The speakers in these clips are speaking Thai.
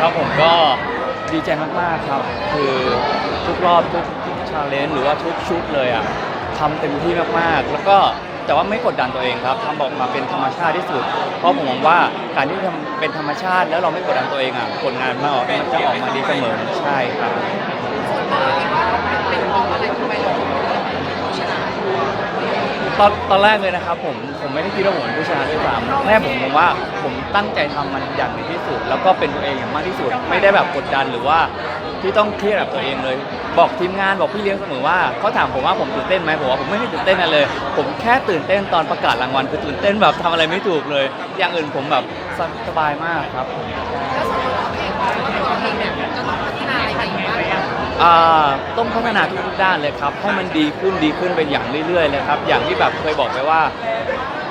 ครับผมก็ดีใจมากๆครับ คือทุกรอบทุกชาเลนจ์หรือว่าทุกชุดเลยอะทำเต็มที่มากๆ แล้วก็แต่ว่าไม่กดดันตัวเองครับทำออกมาเป็นธรรมชาติที่สุด เพราะผมมองว่าการที่ทำเป็นธรรมชาติ แล้วเราไม่กดดันตัวเองอะผลงานมันออกมันจะออกมาดีเสมอใช่ครับ ส่วนตัวเราคิดว่าเป็นเพราะอะไรทำไมเราถึงเลือกเป็นผู้ชนะ ตอนตอนแรกเลยนะครับผมผมไม่ได้คิดว่าผมเป็นผู้ชนะด้วยซ้ำแค่ผมมองว่าผมตั้งใจทำมันอย่างดีที่สุด แล้วก็เป็นตัวเองอย่างมากที่สุด ไม่ได้แบบกดดันหรือว่าที่ต้องเครียดกับตัวเองเลย บอกทีมงานบอกพี่เลี้ยงเสมอว่าเขาถามผมว่าผมตื่นเต้นไหมผมว่าผมไม่ได้ตื่นเต้นอะไรเลย ผมแค่ตื่นเต้นตอนประกาศรางวัลคือตื่นเต้นแบบทำอะไรไม่ถูกเลย อย่างอื่นผมแบบสบายมากครับ แล้วส่วนตัวเราเองว่าตัวเราเองเนี่ย อ่าต้องพัฒนาทุกๆด้านเลยครับให้มันดีขึ้นดีขึ้นเป็นอย่างเรื่อยๆเลยครับอย่างที่แบบเคยบอกไปว่า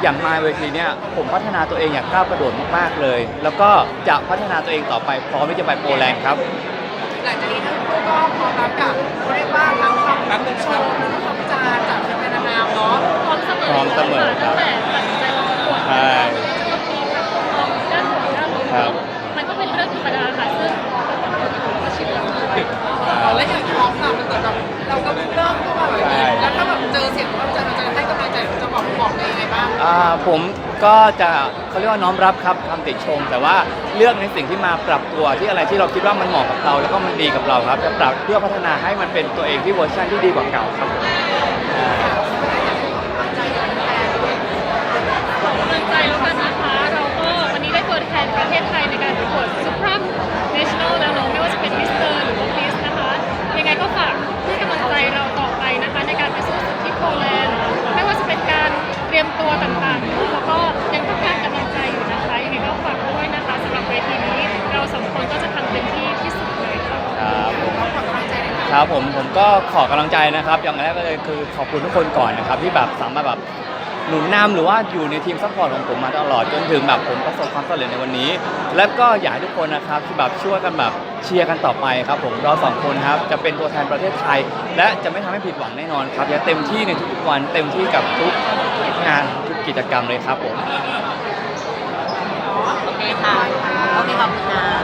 อย่างมาเวทีเนี่ยผมพัฒนาตัวเองอย่างก้าวกระโดดมากๆเลย แล้วก็จะพัฒนาตัวเองต่อไปพร้อมที่จะไปโปรแลนด์ครับ หลังจากนี้ทั้งคู่ก็พร้อมรับกับเขาเรียกว่าทั้งคำชมทั้งคำจาจากแฟนๆนางงามเนาะพร้อมเสมอพร้อมเสมอครับ ตั้งแต่ และอย่างท้องอะมันแต่แบบเราก็เริ่มเข้ามาแบบนี้แล้วถ้าแบบเจอเสียงความใจมันจะให้กำลังใจจะบอกบอกในยังไงบ้างอ่าผมก็จะเขาเรียกว่าน้อมรับครับคำติชม แต่ว่าเลือกในสิ่งที่มาปรับตัวที่อะไรที่เราคิดว่ามันเหมาะกับเรา แล้วก็มันดีกับเราครับจะปรับเพื่อพัฒนาให้มันเป็นตัวเองที่เวอร์ชันที่ดีกว่าเก่าครับผมข รเตรียมตัวต่างๆแล้วก็ยังต้องการกำลังใจอยู่นะคะยังไงก็ฝากด้วยนะคะสำหรับเวทีนี้เราสองคนก็จะทำเต็มที่ที่สุดเลยค่ะครับผมขอกำลังใจนะครับผมผมก็ขอกำลังใจนะครับ อย่างแรกก็เลยคือขอบคุณทุกคนก่อนนะครับ ที่แบบสามารถแบบหนุนนำหรือว่าอยู่ในทีมซัพพอร์ตของผมมาตลอดจนถึงแบบผมประสบความสำเร็จในวันนี้ และก็อยากให้ทุกคนนะครับที่แบบช่วยกันแบบ เชียร์กันต่อไปครับผมเราสองคนครับจะเป็นตัวแทนประเทศไทย และจะไม่ทำให้ผิดหวังแน่นอนครับจะเต็มที่ในทุกๆวันเต็มที่กับทุกงานทุกกิจกรรมเลยครับผมโอเคค่ะโอเคขอบคุณค่ะ